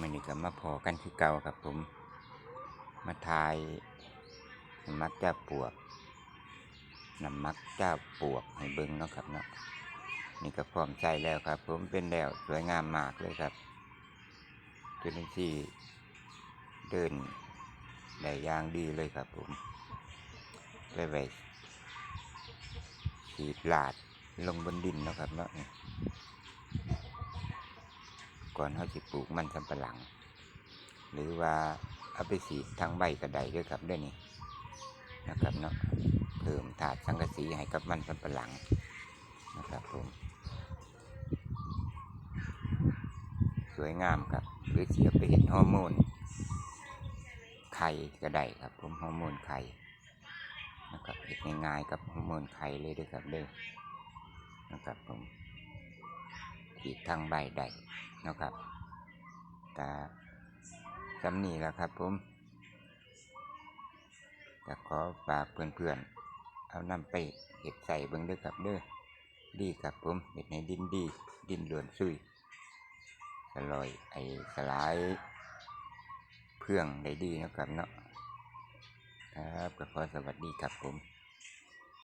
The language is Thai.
มันนี่ก็มาพอกันคือเก่าครับผม มาทายน้ำมักเจ้าปวกน้ำมักเจ้าปวกให้เบิ้งเนาะครับเนาะนี่ก็พร้อมใจแล้วครับ ผมเป็นแล้วสวยงามมากเลยครับจุลินทรีย์เดินได้ย่างดีเลยครับผมไปไว้ฉีดลาดลงบนดินเนาะครับเนาะ ก่อนเขาสิปลูกมันสำปะหลัง หรือว่าเอาไปสีทางใบกระไดด้วยครับด้วยนี่นะครับเนาะเพิ่มถาดสังกะสีให้กับมันสำปะหลังนะครับผมสวยงามครับ หรือเสียไปเห็นฮอร์โมนไข่ก็ไดครับผมฮอร์โมนไข่นะครับเห็นง่ายๆกับฮอร์โมนไข่เลยด้วยครับเด้อนะครับผม ขีดทางใบได้นะครับแต่สำนีแล้วครับผมจะขอฝากเพื่อนๆ เอานำไปเห็ดใส่เบิ้งด้อครับเด้อดีครับผมเห็ดในดินดี ดินหลวนซุยสลอยไอ้สลายเพื่องได้ดีนะครับเนาะครับก็ขอสวัสดีครับผม